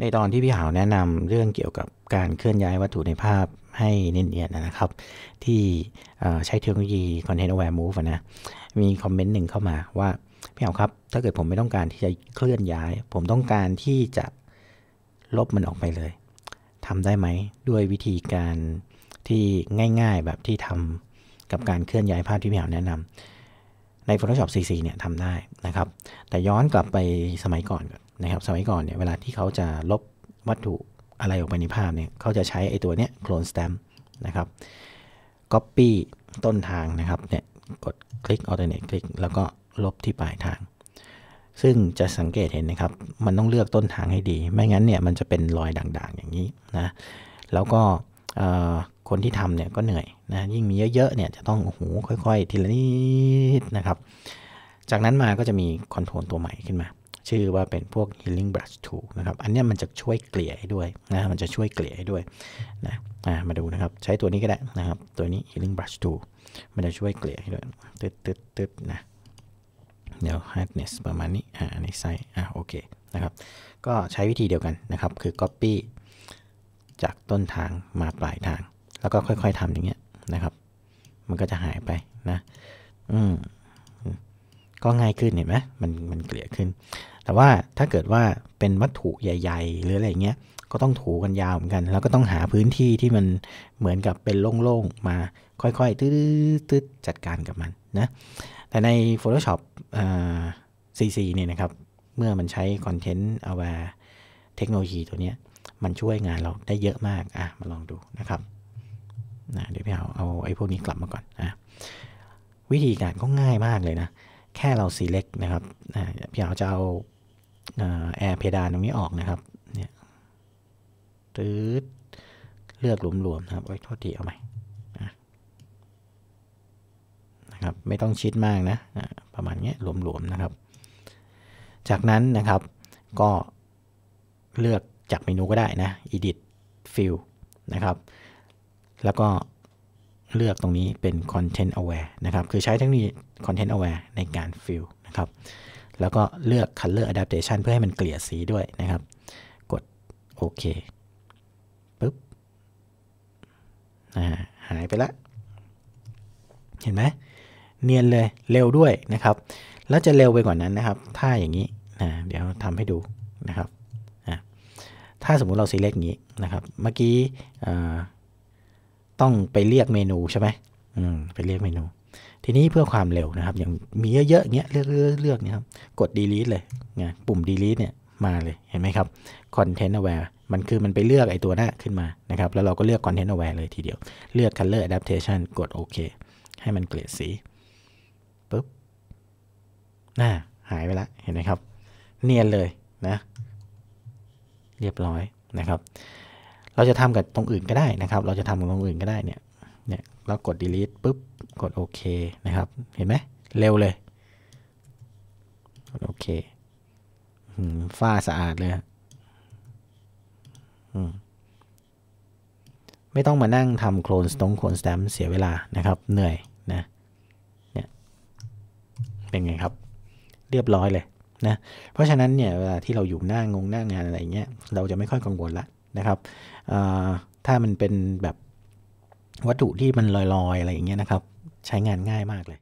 ในตอนที่พี่หาวแนะนำเรื่องเกี่ยวกับการเคลื่อนย้ายวัตถุในภาพให้เนียนๆนะครับ ที่ใช้เทคโนโลยี Content Aware Move นะมีคอมเมนต์หนึ่งเข้ามาว่าพี่หาวครับ ถ้าเกิดผมไม่ต้องการที่จะเคลื่อนย้าย ผมต้องการที่จะลบมันออกไปเลยทำได้ไหมด้วยวิธีการที่ง่ายๆแบบที่ทำกับการเคลื่อนย้ายภาพที่พี่หาวแนะนำใน Photoshop CC เนี่ยทำได้นะครับ แต่ย้อนกลับไปสมัยก่อนก่อน นะครับสมัยก่อนเนี่ยเวลาที่เขาจะลบวัตถุอะไรออกไปในภาพเนี่ยเขาจะใช้ไอ้ตัวเนี้ย clone stamp นะครับ copy ต้นทางนะครับเนี่ยกดคลิก alternate คลิกแล้วก็ลบที่ปลายทาง ซึ่งจะสังเกตเห็นนะครับ มันต้องเลือกต้นทางให้ดี ไม่งั้นเนี่ยมันจะเป็นรอยด่างๆอย่างนี้นะแล้วก็คนที่ทำเนี่ยก็เหนื่อยนะยิ่งมีเยอะๆเนี่ยจะต้องโอ้โหค่อย ๆ ทีละนิดนะครับ จากนั้นมาก็จะมีคอนโทรลตัวใหม่ขึ้นมา ชื่อว่าเป็นพวก healing brush tool นะครับ อันนี้มันจะช่วยเกลี่ยให้ด้วยนะมันจะช่วยเกลี่ยให้ด้วยนะมาดูนะครับ ใช้ตัวนี้ก็ได้นะครับ ตัวนี้ healing brush tool มันจะช่วยเกลี่ยให้ด้วยตึ๊ดตึ๊ดตึ๊ดนะเดี๋ยว hardness ประมาณนี้ อ่าในไซส์อ่าโอเคนะครับ ก็ใช้วิธีเดียวกันนะครับ คือ copy จากต้นทางมาปลายทาง แล้วก็ค่อยๆทำอย่างเงี้ยนะครับ มันก็จะหายไปนะ อืม ก็ง่ายขึ้นเห็นไหมมันมันเกลี่ยขึ้น แต่ว่าถ้าเกิดว่าเป็นวัตถุใหญ่ ๆ หรืออะไรเงี้ยก็ต้องถูกันยาวเหมือนกัน แล้วก็ต้องหาพื้นที่ที่มันเหมือนกับเป็นโล่งๆมาค่อยๆตืดๆจัดการกับมันนะแต่ใน Photoshop CC เนี่ยนะครับ เมื่อมันใช้ Content Aware เทคโนโลยีตัวนี้มันช่วยงานเราได้เยอะมาก อะ มาลองดูนะครับนะเดี๋ยวพี่เอาเอาไอ้พวกนี้กลับมาก่อนนะวิธีการก็ง่ายมากเลยนะ แค่เรา select นะครับพี่เอาจะเอาแอร์เพดานตรงนี้ออกนะครับเนี่ยตืดเลือกหลวมๆนะครับโอ้ยโทษทีเอาใหม่นะครับไม่ต้องชิดมากนะประมาณนี้หลวมๆนะครับ จากนั้นนะครับก็เลือกจากเมนูก็ได้นะ edit fill นะครับ แล้วก็ เลือกตรงนี้เป็น content aware นะครับ คือใช้เทคโนโลยี content aware ในการ fill นะครับ แล้วก็เลือก color adaptation เพื่อให้มันเกลี่ยสีด้วยนะครับ กดโอเคปุ๊บหายไปละ เห็นไหมเนียนเลยเร็วด้วยนะครับ แล้วจะเร็วไปกว่านั้นนะครับ ถ้าอย่างนี้นะเดี๋ยวทำให้ดูนะครับถ้าสมมุติเรา select อย่างนี้นะครับ เมื่อกี้ ต้องไปเรียกเมนูใช่ไหมอืมไปเรียกเมนู ทีนี้เพื่อความเร็วนะครับ อย่างมีเยอะๆเงี้ยเลือกเลือกเนี่ยครับ กด delete เลยเนี่ยปุ่ม delete เนี่ยมาเลยเห็นไหมครับ content aware มันคือมันไปเลือกไอ้ตัวหน้าขึ้นมานะครับ แล้วเราก็เลือก content aware เลยทีเดียว เลือก color adaptation กดโอเคให้มันเกลี่ยสีปุ๊บน่าหายไปละเห็นไหมครับ เนียนเลยนะ เรียบร้อยนะครับ เราจะทำกับตรงอื่นก็ได้นะครับ เราจะทำกับตรงอื่นก็ได้เนี่ยเนี่ยเรากด delete ปุ๊บกดโอเคนะครับ เห็นไหมเร็วเลยกดโอเคฝ้าสะอาดเลยไม่ต้องมานั่งทำโคลนสตงโคลนสแตมเสียเวลานะครับ เหนื่อยนะเนี่ยเป็นไงครับ เรียบร้อยเลยนะเพราะฉะนั้นเนี่ยเวลาที่เราอยู่หน้างงหน้างานอะไรเงี้ยเราจะไม่ค่อยกังวลละ นะครับถ้ามันเป็นแบบวัตถุที่มันลอยๆ อะไรอย่างเงี้ยนะครับ ใช้งานง่ายมากเลย